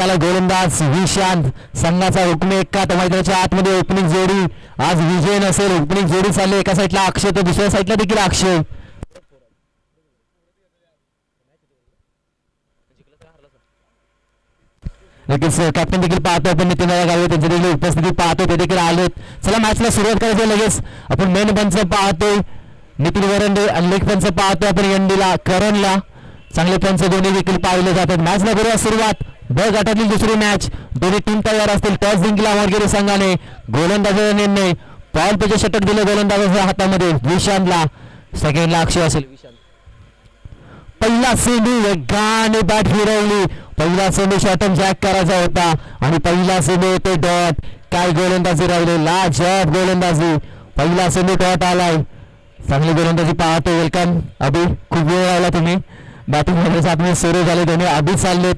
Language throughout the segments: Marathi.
त्याला गोलंदाज विशांत संघाचा हुकमे एक्का. तर मैदानाच्या आतमध्ये ओपनिंग जोडी. आज विजय नसेल ओपनिंग जोडी चालली. एका साईडला अक्षय तर दुसऱ्या साईडला देखील अक्षय. नक्कीच कॅप्टन देखील पाहतो आपण. नितीन गावे त्यांच्या देखील उपस्थिती पाहतो ते देखील आलेत. चला मॅचला सुरुवात करायची आहे लगेच. आपण मेन पंच पाहतोय. नितीन वरंडे आणि लेग पंच पाहतो आपण. एनडीला करणला. चांगले पंच दोन्ही देखील पाहिले जातात. मॅचला करूया सुरुवात. ब गटातली दुसरी मॅच दोन्ही टीम तयार असतील. टॉस जिंकला वगैरे संघाने. गोलंदाजाचा निर्णय. पॉल पेचे षटक दिले गोलंदाजाच्या हातामध्ये. विशांतला. सेकंडला अक्षय असेल. पहिला सेंडू वेगाने बॅट फिरवली. पहिला सेंडू शॉटम जॅक करायचा होता. आणि पहिला सेंडू येतो डॉट. काय गोलंदाजी राहिले? ला जॉब गोलंदाजी. पहिला सेंडू डॉट आलाय. चांगली गोलंदाजी पाहतो वेलकम अभि. खूप वेळ राहिला तुम्ही. बॅटिंगमध्ये सातमध्ये सुरू झाले. त्याने अभि चाललेत.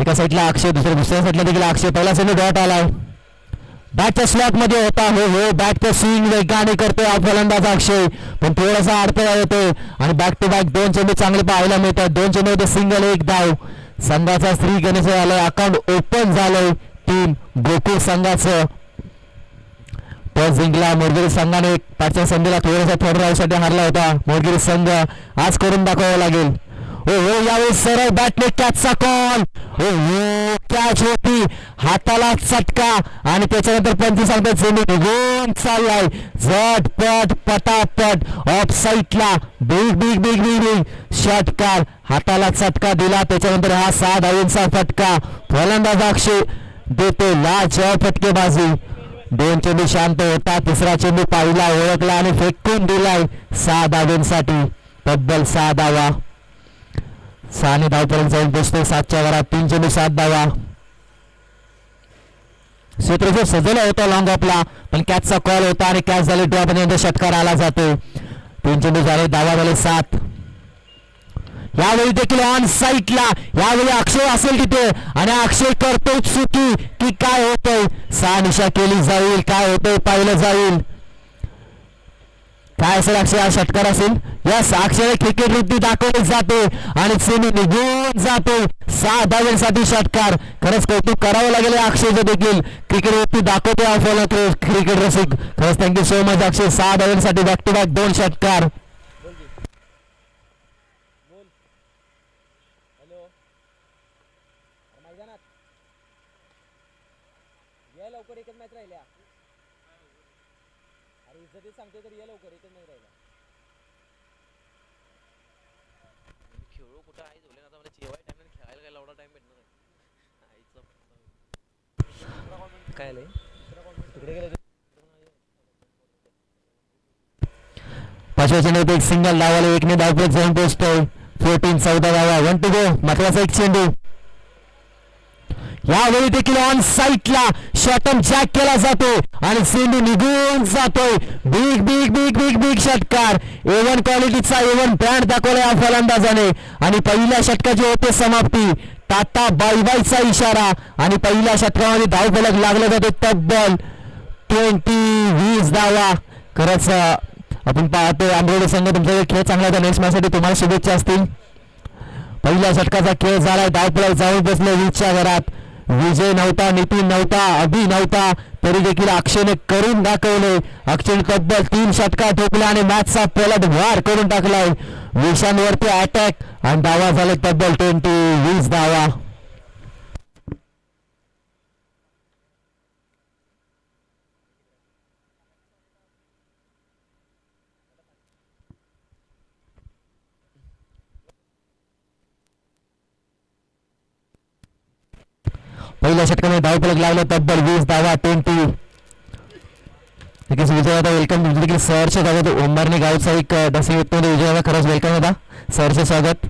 एका साईडला अक्षय दुसऱ्या दुसऱ्या साईडला देखील अक्षय पहिला सेंडू डॉट आलाय बॅटच्या स्लॉटमध्ये होता. हो हो बॅटचं स्विंग वेगाने करतोय हा फलंदाज अक्षय. पण थोडासा अडथळा येतोय. आणि बॅक टू बॅक दोन चेंडू चांगले पाहायला मिळतात. दोन चेंडू होते सिंगल एक धाव. संघाचा स्त्री गणेश आलाय. अकाउंट ओपन झालंय. टीम गोकुळ संघाचं. टॉस जिंकला. मोरगिरी संघाने. पाचव्या संधीला थोडासा थर्ड राऊंडसाठी हारला होता. मोरगिरी संघ आज करून दाखवावा लागेल. हो हो यावेळी सरळ बॅटने कॅचचा कॉल हो हो कॅच होती. हाताला चटका आणि त्याच्यानंतर पंच सांगतात चेंडू निघून चाललाय. झटपट पटापट ऑफ साईडला big big big big. Big षटकार हाताला चटका दिला. त्याच्यानंतर हा सहा धावींचा फटका. फलंदाज अक्षय देतो. लाच फटकेबाजी. दोन चेंडू शांत होता तिसरा चेंडू पाहिला ओळखला आणि फेकून दिलाय. सहा धावींसाठी तब्बल सहा धावा सहाने धावपर्यंत जाऊन पोचतो सातच्या वरात तीन चेंडू सात धावा. क्षेत्रफळ सजवला होता लॉंग ऑफला पण कॅचचा कॉल होता आणि कॅच झाले ड्रॉपर्यंत षटकार आला जातो. तीन चेंडू झाले धावा झाले सात. यावेळी देखील ऑन साईटला यावेळी अक्षय असेल तिथे. आणि अक्षय करतो चुकी की काय होतंय? सहा निशा केली जाईल काय होतंय? पाहिलं जाईल. काय असेल अक्षय? षटकार असेल. यस अक्षय क्रिकेट वृत्ती दाखवली जाते आणि सेमी निघून जातो. सहा धाव्यांसाठी षटकार. खरंच कौतुक करावं लागेल या अक्षयचं देखील. क्रिकेट वृत्ती दाखवते आपण क्रिकेट रसिक. खरंच थँक्यू सो मच अक्षय. सहा धाव्यांसाठी बॅक टू बॅक दोन षटकार. लवकर एकच मॅच राहिल्या. अरे इज्जतीत सांगतोय तर ये लवकर एकच मॅच राहिल्या खेळू कुठं आहे? झोले आता मला जेवाय टाइम नाही खेळायला काय एवढा टाइम भेटणार आहे? आईचं काय आलंय? तिकडे गेले पाचव्या चेंडूत एक सिंगल धावाला एकने धावपत जाऊन पोहोचतोय. फोर्टीन चौदा धावा. वन टू गो महत्त्वाचा एक चेंडू. यावेळी देखील ऑन साईटला शॉटम जॅक केला जातो आणि चेंडू निघून जातोय. Big big big big big षटकार. एवन क्वालिटीचा एवन ब्रँड दाखवला या फलंदाजाने आणि पहिल्या षटकाची होते समाप्ती. टाटा बाय बायचा इशारा. आणि पहिल्या षटकामध्ये धावफलक लागला जाते तब्बल. ट्वेंटी वीस धावा. खरंच आपण पाहतोय आंबोडे संघ तुमचा खेळ चांगला होता. नेक्स्ट मॅचसाठी तुम्हाला शुभेच्छा असतील. पहिल्या षटकाचा खेळ झालाय. धावपळा जाऊन बसले. वीजच्या घरात. विजय नव्हता नितीन नव्हता अभि नव्हता तरी देखील अक्षयने करून दाखवले. अक्षयने तब्बल तीन षटका ठोकले आणि मॅचचा पलट वार करून टाकलाय. विषांवरती अटॅक आणि धावा झाले तब्बल ट्वेंटी वीस धावा. पहिल्या षटकाने धाव फलक लावलं तब्बल वीस धावा ट्वेंटी नक्कीच विजय होता वेलकम देखील सरचे स्वागत. ओंबारणी गावचा एक दसरी व्यक्तीमध्ये विजय खरंच वेलकम होता. सरचे स्वागत.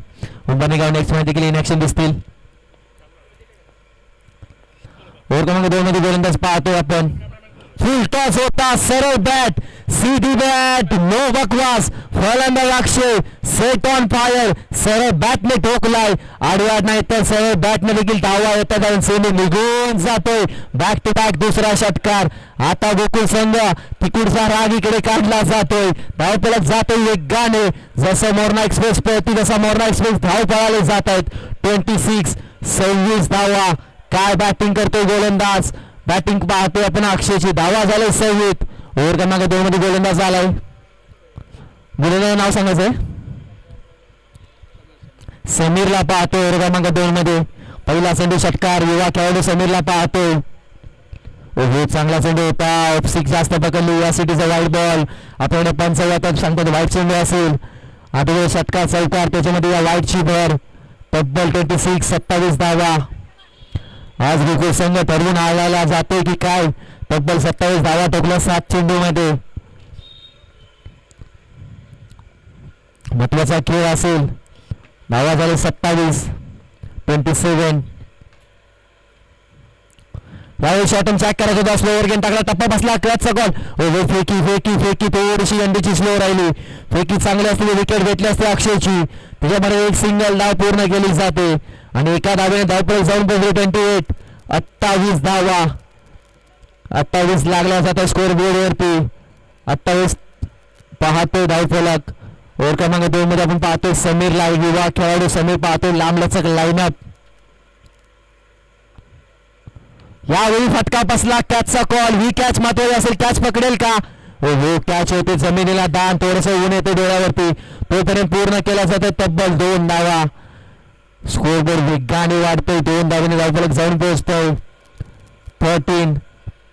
ओंबारणी गाव नेक्स्ट मॅच देखील इन ऍक्शन दिसतील. ओव्हर क्रमांक दोन मध्ये गोलंदाज पाहतोय आपण. टॉस होता सरळ बॅट सीधी बॅट नो बकवास. फलंदाज अक्षय सेट ऑन फायर सरळ बॅटने ठोकलाय. आडवाड नाही तर सरळ बॅटने देखील धावा येतो आणि सेमी निघून जातोय बॅक टू बॅक दुसरा षटकार. आता गोकुळ संघ तिकडचा राग इकडे काढला जातोय. धावपळत जातोय गाणे. जसं मोरणा एक्सप्रेस पळती तसा मोरणा एक्सप्रेस धाव पळाले जात आहेत ट्वेंटी सिक्स सव्वीस धावा. काय बॅटिंग करतोय गोलंदाज? बॅटिंग पाहतोय आपण अक्षयची. धावा झाले सव्वीत. ओव्हर क्रमांक दोन मध्ये गोलंदाज आलाय गोलंदाज नाव सांगायचंय समीरला पाहतोय ओव्हर क्रमांक दोन मध्ये. पहिला चेंडू षटकार युवा खेळाडू समीरला पाहतोय. ओहो चांगला चेंडू होता. सिक्स जास्त पकडली. युवा सिटीचा वाईट बॉल आपल्याकडे पंचायत सांगतात वाईट चेंडू असेल. आता षटकार चौकार त्याच्यामध्ये या वाईटची भर. तब्बल ट्वेंटी सिक्स सत्तावीस धावा. आज गोकुळ संघ ठरवून आला जातोय की काय? तब्बल सत्तावीस धावा टोकल्या सात चेंडू मध्ये महत्त्वाचा खेळ असेल. धावा झाले सत्तावीस ट्वेंटी सेवन यावेळी शॉटन चॅक करायचं होता स्लोवर गेम टाकला टप्पा बसला क्लचचा कॉल हो हो फेकी फेकी फेकी थोडीशी अंडीची स्लो राहिली. फेकी चांगली असलेली विकेट घेतली असते अक्षयची. त्याच्यामध्ये एक सिंगल डाव पूर्ण केली जाते. आणि एका धावेने धावपळी जाऊन पोहोचली ट्वेंटी एट अठ्ठावीस धावा. अठ्ठावीस लागल्या जातात स्कोर बोर्डवरती अठ्ठावीस पाहतोय धावफलक ओव्हर क्रमांक दोन मध्ये आपण पाहतोय समीरला युवा खेळाडू समीर पाहतोय लांब लचक लाईनअप यावेळी फटका बसला. कॅचचा कॉल ही कॅच महत्वाची असेल कॅच पकडेल का? हो हो कॅच होते. जमिनीला दान थोडस ऊन येते डोळ्यावरती. तोपर्यंत पूर्ण केला जातो तब्बल दोन धावा स्कोरबोर्ड वेगाने वाढतोय. दोन धावेने धावफलक जाऊन पोहोचतोय. थर्टीन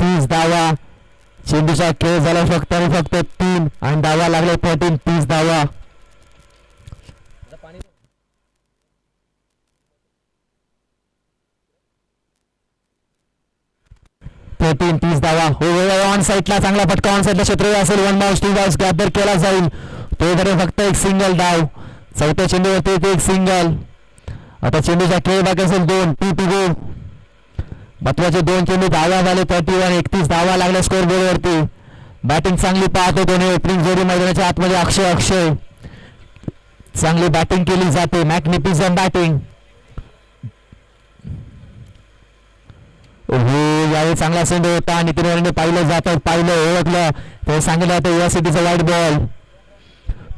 तीस धावा चेंडूचा खेळ झाला फक्त आणि फक्त तीन. आणि धावा लागले थर्टीन तीस धावा आता पाणी दे. फोर्टीन तीस धावा हो, हो, हो ऑन साईडला चांगला फटका ऑन साईडला क्षेत्र असेल one bounce two bounce gather केला जाईल. तोपर्यंत फक्त एक सिंगल डाव. चौथ्या चेंडूवरती ते एक सिंगल आता चेंडूचा खेळ बाकी असेल दोन. टू टू गो महत्त्वाचे दोन चेंडू धावा झाले. थर्टी वन एकतीस धावा लागल्या स्कोर बोर्डवरती बॅटिंग चांगली पाहतो दोन्ही ओपनिंग जोडी मैदानाच्या आतमध्ये अक्षय अक्षय. चांगली बॅटिंग केली जाते. मॅग्निफिझन बॅटिंग हो यावेळी चांगला सेंड होता. नितीन वरने पाहिलं जातं पाहिलं ओळखलं. ते सांगितलं होतं या सिटीचा वाईट बॉल.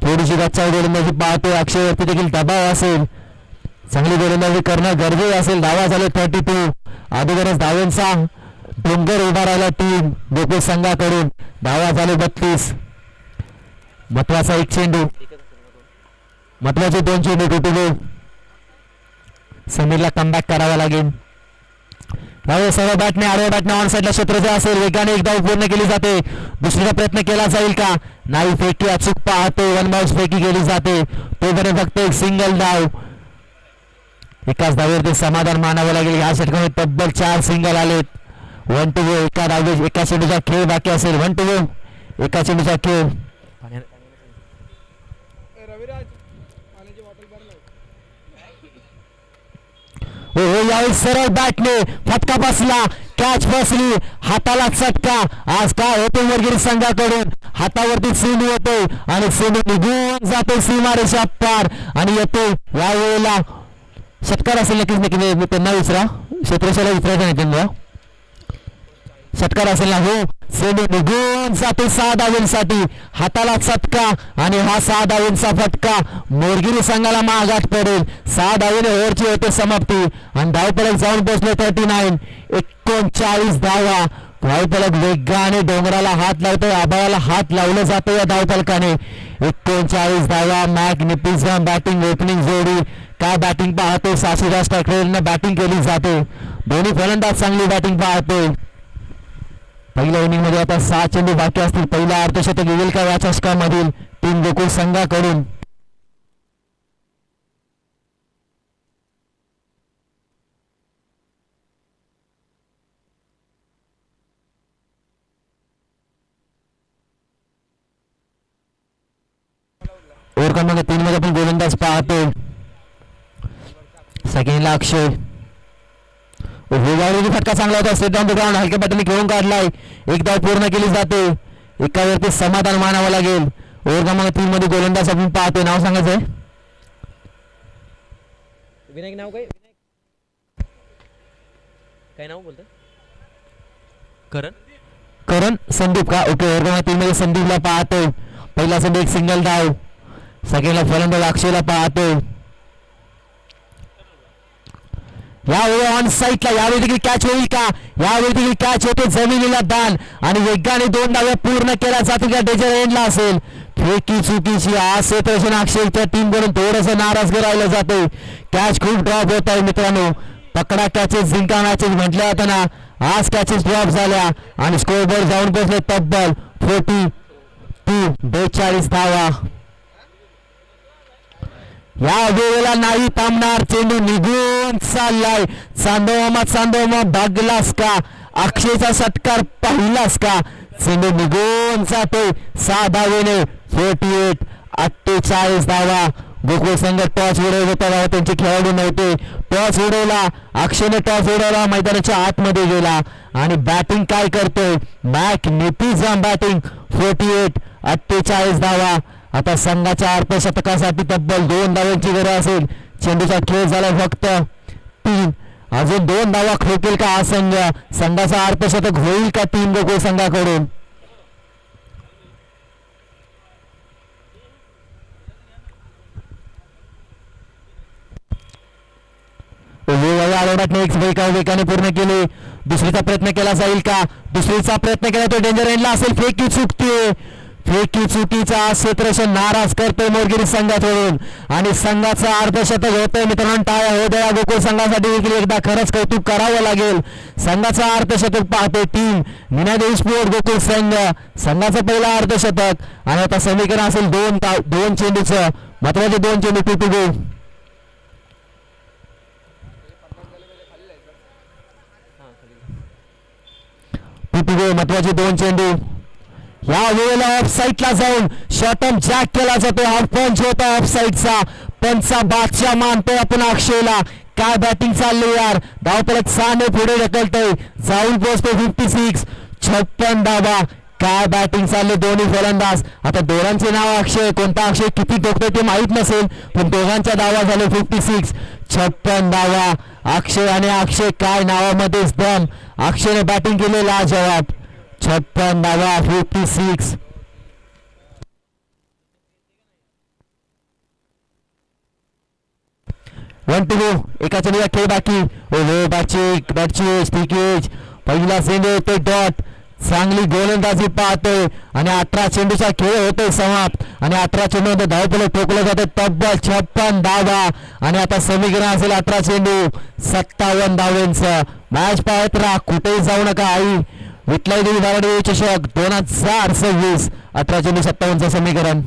थोडीशी गच्चा गोलंदाजी पाहतो अक्षयवरती देखील दबाव असेल. चांगली गोलंदाजी करणं गरजेचं असेल. धावा झाले थर्टी टू अगोदरच धावेंचा डोंगर उभा राहिला टीम गोकुळ संघाकडून धावा झाले बत्तीस. महत्त्वाचा एक चेंडू. महत्त्वाचे दोन चेंडू कुटुंब समीरला कमबॅक करावा लागेल. त्यावेळेस सर्व बॅटने आडव्या बॅटने ऑन साईडला क्षेत्राचा असेल. वेगाने एक धाव पूर्ण केली जाते. दुसरीचा प्रयत्न केला जाईल का? नाही फेकी अचूक पाहतो. वन बाउस फेकी केली जाते. तोपर्यंत फक्त एक सिंगल धाव एकाच धावेवरती समाधान मानावं लागेल. ह्या षटकामध्ये तब्बल चार सिंगल आलेत. वन टू गो एका धावे एका चेंडूचा खेळ बाकी असेल. वन टू गो एका चेंडूचा खेळ. हो हो यावेळी सरळ बॅटने फटका बसला. कॅच बसली. हाताला चटका. आज काय होतो वरगिरी संघाकडून? हातावरती सीन येतोय आणि सीम निघून जातो सीमारेषा पार. आणि येते यावेळेला षटकार असेल नक्कीच नक्की त्यांना विसरा क्षेत्रशाला विचारायचं नाही त्यांना. षटकार असेल ना हो? सेंडू निघून जाते सहा धावेंसाठी हाताला चटका आणि हा सहा धावेंचा फटका. मोरगिरी संघाला मागात पडेल. सहा धावेने ओव्हरची होते समाप्ती. आणि धावपलक जाऊन पोहोचले थर्टी नाईन. एकोणचाळीस धावा. धावपलक वेगाने डोंगराला हात लावतोय. आभाळाला हात लावलं जातं या धावपलकाने एकोणचाळीस धावा. मॅग्निफिझम बॅटिंग ओपनिंग जोडी. काय बॅटिंग पाहतो सासूदास ठाकरेंना बॅटिंग केली जाते. दोन्ही फलंदाज चांगली बॅटिंग पाहतोय. पहिल्या इनिंगमध्ये आता सहा चेंडू बाकी असतील. पहिला अर्धशतक येईल का या चषकामधील? टीम गोकुळ संघाकडून. ओव्हर क्रमांक तीन मध्ये आपण गोलंदाज पाहतो सेकंडला अक्षय. हुवाळीने फटका चांगला होता. सेट डाऊन द ग्राउंड हलक्या बॅटने खेळून काढलाय. एक धाव पूर्ण केली जाते. एकावरती समाधान मानावं लागेल. ओव्हर क्रमांक तीन मध्ये गोलंदाज आपण पाहतोय. नाव सांगायचंय? विनायक नाव काय? विनायक काय नाव बोलतं करण. करण संदीप का? ओके ओव्हर क्रमांक तीन मध्ये संदीपला पाहतोय. पहिला संदीप एक सिंगल धाव सेकंडला फलंदाज अक्षयला पाहतोय. यावेळी ऑन साईटला यावेळी देखील कॅच होईल का? यावेळी देखील कॅच होते जमिनीला दान. आणि वेगाने दोन डाव्या पूर्ण केल्या जातील का डेजर एंडला असेल. फेकी चुकीची आज अक्षर त्या टीमकडून थोडस नाराज करायला जाते कॅच खूप ड्रॉप होत आहे मित्रांनो. पकडा कॅचेस जिंका मॅचेस म्हटल्या होत्या आज कॅचेस ड्रॉप झाल्या. आणि स्कोर बोर्ड जाऊन बसले तब्बल. फोर्टी टू बेचाळीस धावा. या वेळेला नाही थांबणार चेंडू निघून चाललाय. चांदोमा चांदोमा भागलास का? अक्षयचा षटकार पाहिलास का? चेंडू निघून जातोय. सहा धावेने फोर्टी एट अठ्ठेचाळीस धावा. गोकुळ संघ टॉस उडवत होता त्यांचे खेळाडू नव्हते. टॉस उडवला अक्षयने टॉस उडवला मैदानाच्या आतमध्ये गेला. आणि बॅटिंग काय करतोय? मॅक नितीजाम बॅटिंग फोर्टी एट अठ्ठेचाळीस धावा. आता संघाच्या अर्धशतकासाठी तब्बल दोन धावांची गरज असेल. चेंडूचा खेळ झाला फक्त तीन. अजून दोन धावा खेळतील का हा संघ? संघाचा अर्धशतक होईल का तीन गोकुळ संघाकडून? वेगाने पूर्ण केले. दुसरीचा प्रयत्न केला जाईल का? दुसरीचा प्रयत्न केला तो डेंजर एंडला असेल. फेकी चुकते फेकी चुकीचा क्षेत्रशन नाराज करतोय मोरगिरी संघाकडून आणि संघाचा अर्धशतक होतोय मित्रांनो टाळ्या होत या गोकुळ संघासाठी देखील एकदा खरंच कौतुक करावं लागेल. संघाचा अर्धशतक पाहते टीम मीनादेवी स्पोर्ट गोकुळ संघ. संघाचं पहिला अर्धशतक. आणि आता समीकरण असेल दोन दोन चेंडूचं. महत्त्वाचे दोन चेंडू टू टू गो हां महत्त्वाचे दोन चेंडू. या वेळेला ऑफ साईडला जाऊन शॉटम जॅक केला जातो. हा पंच होता ऑफ साईडचा पंचचा बादशाह मानतोय आपण अक्षयला. काय बॅटिंग चालली यार? धावपलक साने पुढे ढकलतोय. जाऊन पोहोचतो फिफ्टी सिक्स छप्पन धाबा काय बॅटिंग चालली दोन्ही फलंदाज? आता दोघांचे नाव अक्षय. कोणता अक्षय? किती टोकतोय ते माहीत नसेल पण दोघांच्या दावा झाले फिफ्टी सिक्स छप्पन धावा. अक्षय आणि अक्षय काय नावामध्येच दम. अक्षयने बॅटिंग केले जवाब छप्पन धावा fifty six one two go एका चढीला खेळ बाकी. ओहो बॅचिक बॅचिक स्टिकेज पहिला चेंडू येतोय डॉट चांगली गोलंदाजी पाहतोय. आणि अठरा चेंडूचा खेळ होतोय समाप्त. आणि अठरा चेंडू मध्ये धावपलं ठोकलं जातं. तब्बल छप्पन धावा. आणि आता समीकरण असेल अठरा चेंडू. सत्तावन्न धावेंचं. मॅच पाहत राहा. कुठेही जाऊ नका आई. विठलाई देवी बाराडी चषक दोन हजार सव्वीस अठरा चोवीस सत्तावन्नचं समीकरण.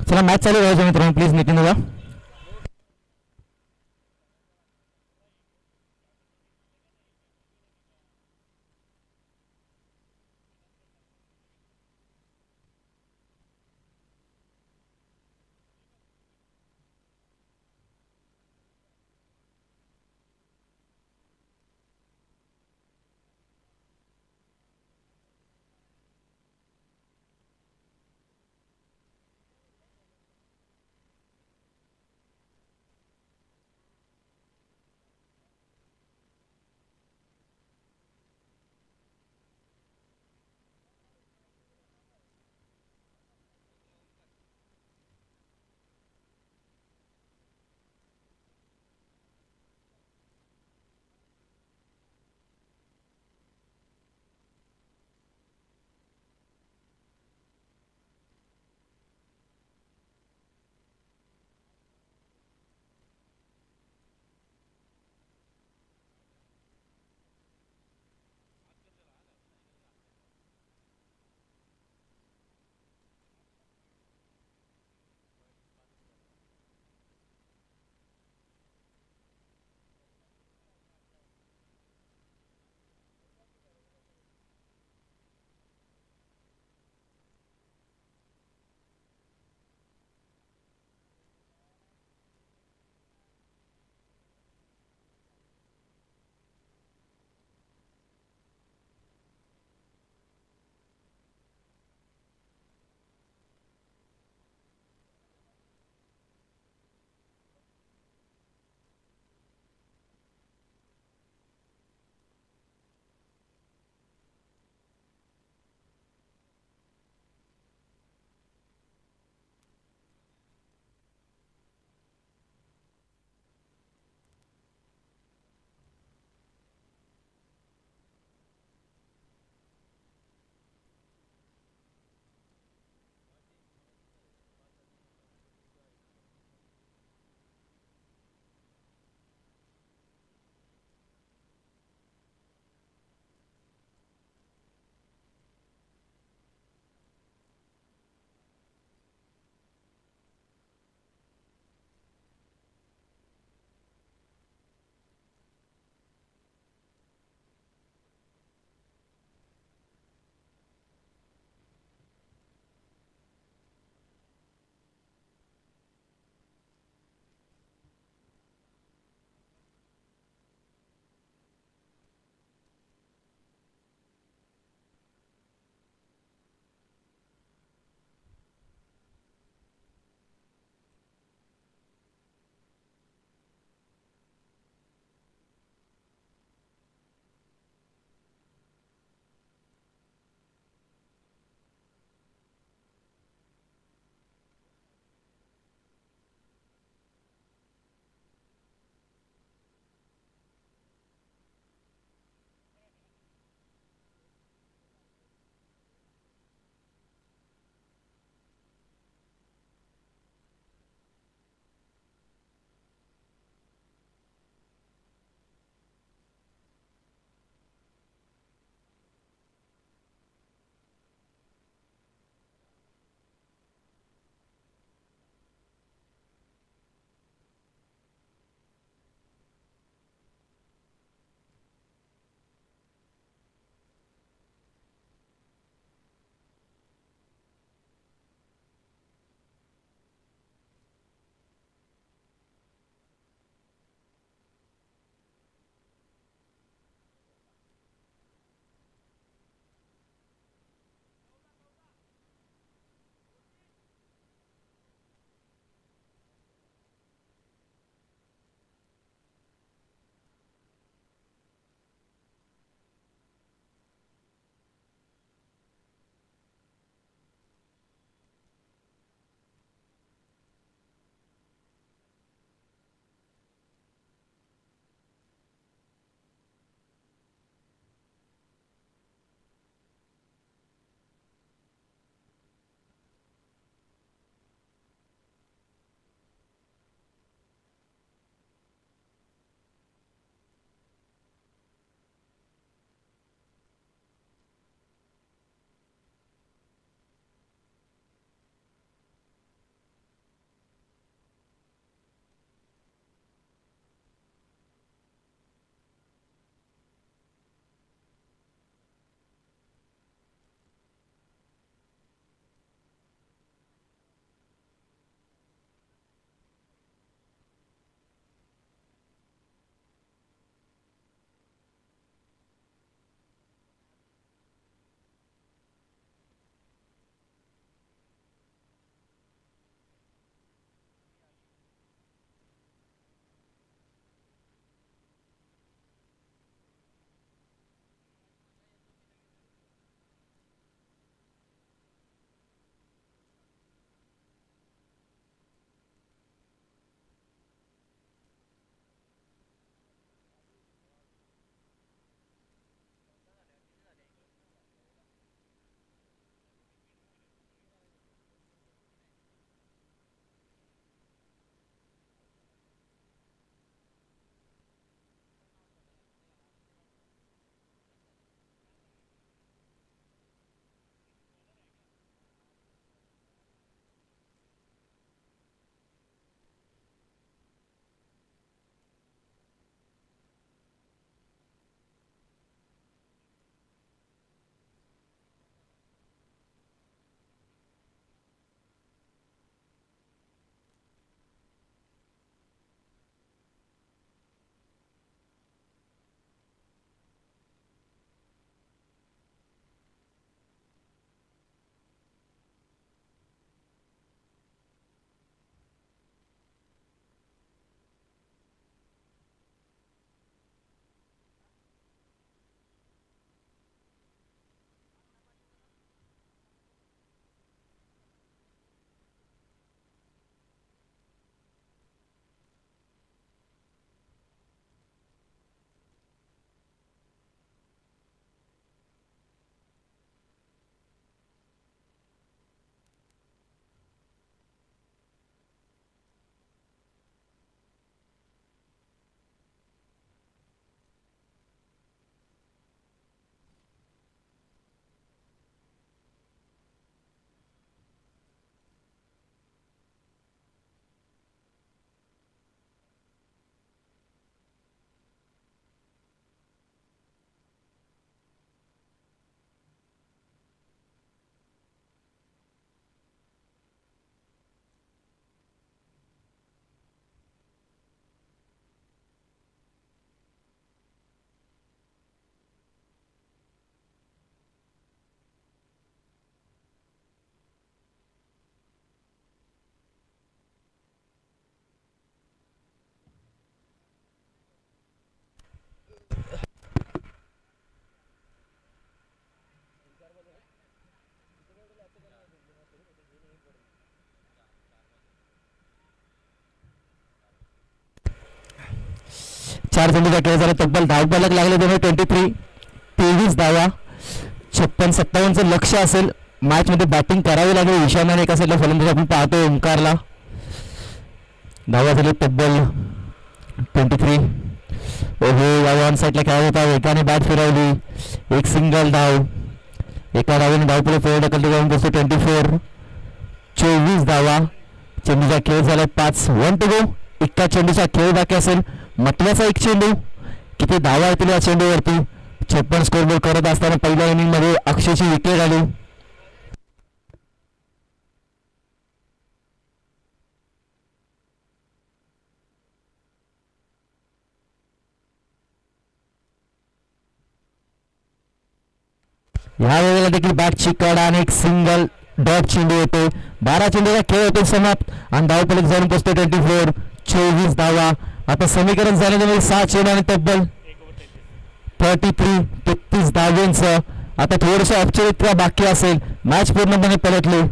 चला मॅच चालू व्हायचं मित्रांनो. प्लीज नितीन दादा. चार चेंडूचा खेळ झाला. तब्बल धाव लागले दोन ट्वेंटी थ्री तेवीस धावा. छप्पन सत्तावन्नचं लक्ष असेल. मॅचमध्ये बॅटिंग करावी लागेल. ईशान्याने एका साईडला फलंदाज आपण पाहतो ओंकारला. धावा झाले तब्बल ट्वेंटी थ्री ओहो या वन साईडला खेळत होता. एकाने बॅट फिरवली. एक सिंगल धाव. एका धावेने धाव पुढे फेवर ढकलते जाऊन बसतो ट्वेंटी फोर चोवीस धावा. चेंडूचा खेळ झाला पाच. वन टू गो इतका चेंडूचा खेळ बाकी असेल. मटल्याचा एक चेंडू. किती धावा येतील या चेंडूवरती. छप्पन स्कोरबोर्ड करत असताना पहिल्या इनिंगमध्ये अक्षयची विकेट आली. या वेळेला देखील बॅट चिकड आणि एक सिंगल डॉट चेंडू येतो बारा चेंडूचा खेळ होतो समाप्त. आणि धावपलीक जाऊन पोचतो ट्वेंटी फोर चोवीस धावा. आता समीकरण झाल्यानंतर सहा चेंडू आणि तब्बल. थर्टी थ्री तेहतीस धावेंचं आता थोडंसं औपचारिकता बाकी असेल मॅच पूर्णपणे पलटली.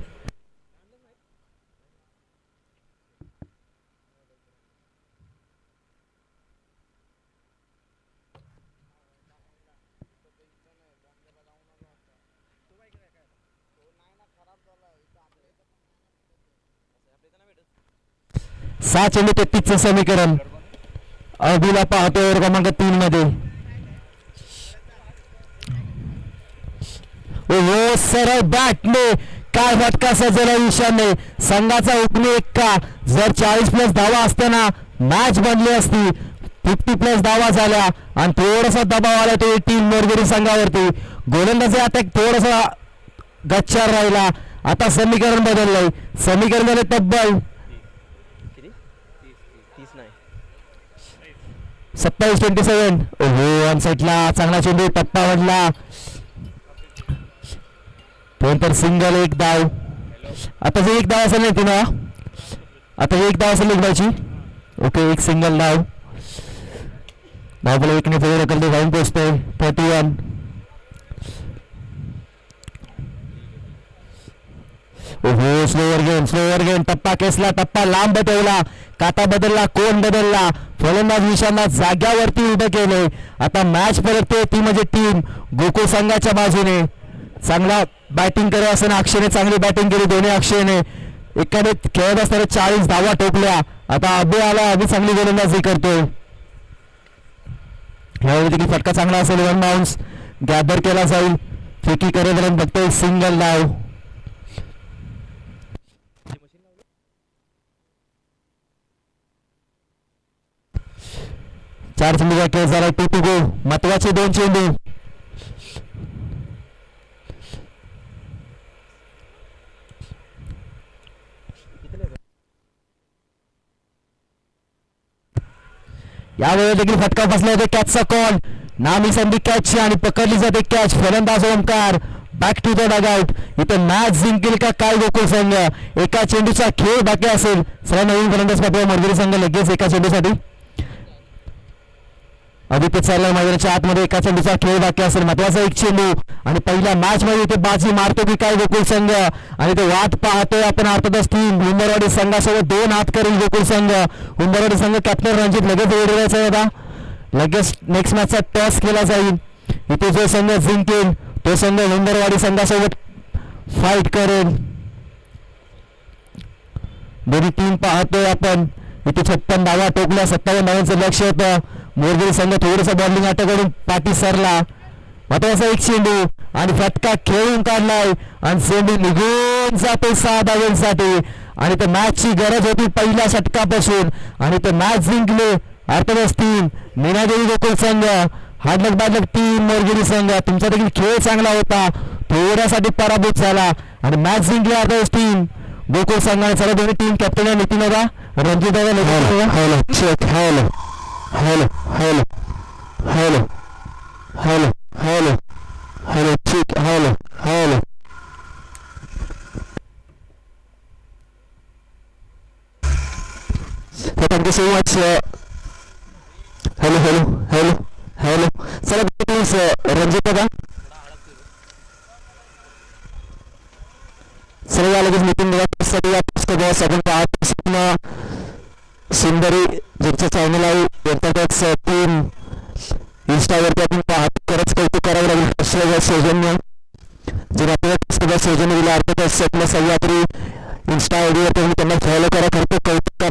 सहा चेंडू तेहतीसचं समीकरण. अभिला पाहतो ओव्हर क्रमांक तीन मध्ये. हो सरळ बॅटने काय फटका सजवला ईशानने? संघाचा उपने एक्का. जर चाळीस प्लस धावा असताना मॅच बनली असती फिफ्टी प्लस धावा झाल्या आणि थोडासा दबाव आला तो टीम मोरगिरी संघावरती. गोलंदाजी आता एक थोडासा गच्चार राहिला. आता समीकरण बदललंय. समीकरण झाले तब्बल किती तीस तीस नाही सत्तावीस ट्वेंटी सेवन ओहो वन साईडला चांगला चेंडू टप्पा वाढला त्यानंतर सिंगल एक डाव. आता जे एक डाव असेल नाही तिला आता एक डाव असेल एक ओके एक सिंगल डाव. धावपला एकने फेवर करते जाऊन पोचतोय. फोर्टी वन ओहो स्लोवर गेम स्लोवर गेम टप्पा केसला टप्पा लांब ठेवला काटा बदलला कोण बदलला? फलंदाज विशांना जाग्यावरती उभे केले आता मॅच परतते ती म्हणजे टीम गोकुळ संघाच्या बाजूने. चांगला बॅटिंग करत असताना अक्षयने चांगली बॅटिंग केली दोन्ही अक्षयने. एकाने खेळत असताना चाळीस धावा टोपल्या. आता अभि आला अभि चांगली गोलंदाजी करतोय. यावेळी देखील फटका चांगला असेल वन बाउन्स गॅदर केला जाईल. फेकी करेपर्यंत बघतोय सिंगल डाव चार चेंडूचा खेळ झाला टू टू गो महत्त्वाचे दोन चेंडू. यावेळी देखील फटका बसला होता कॅचचा कॉल नामी संधी कॅचची आणि पकडली जाते कॅच फलंदाज Omkar back to the dugout इथं मॅच जिंकेल का काय गोकुळ संघ? एका चेंडूचा खेळ बाकी असेल. सगळ्या नवीन फलंदाज पाठवा मर्गिरी संघ लगेच एका चेंडूसाठी. आदित्य सरला मैदानाच्या आतमध्ये. एका चेंडूचा खेळ बाकी असेल. महत्त्वाचा एक चेंडू. आणि पहिल्या मॅच मध्ये इथे बाजी मारतो की काय गोकुल संघ. आणि तो वाट पाहतोय आपण अर्थातच तीन उंबरवाडी संघासोबत दोन हात करेल गोकुल संघ. उंबरवाडी संघ कॅप्टन रणजित लगेच ओढवायचा आहे आता लगेच नेक्स्ट मॅचचा टॉस केला जाईल. इथे जो संघ जिंकेल तो संघ उंबरवाडी संघासोबत फाईट करेल. दोन्ही टीम पाहतोय आपण. इथे छप्पन धावा टोकल्या सत्तावन्न धावांचं लक्ष होतं. मोरगिरी संघ थोडंसं बॉलिंग अटकडून पाठी सरला. महत्त्वाचा एक चेंडू आणि फटका खेळून काढलाय. आणि चेंडू निघून जातो सहा धावांसाठी आणि तर मॅचची गरज होती पहिल्या षटकापासून. आणि तर मॅच जिंकले अर्थातच टीम मीनादेवी गोकुळ संघ हाडलक बाडलक टीम मोरगिरी संघ. तुमचा देखील खेळ चांगला होता. थोड्यासाठी पराभूत झाला. आणि मॅच जिंकली अर्थातच टीम गोकुळ संघाने सर्व दोन्ही टीम कॅप्टन नितीन होता Ranjit hello check hello hello hello hello hello hello hello check hello hello thank you so much hello hello hello hello चला प्लीज रणजित दादा सर्व या लगेच नितीन दादा सर्व या पुस्तक आपण पाहत असताना सुंदरी ज्यांचं चॅनल आहे त्यांच्यातच तीन इंस्टावरती आपण पाहत खरंच कौतुक करावं लागेल. कसं सौजन्य जर आपल्याला कसं सौजन्य दिलं अर्थातच आपलं सह्याद्री इंस्टा आय डीवर तुम्ही त्यांना फॉलो करा खरं कौतुक करा.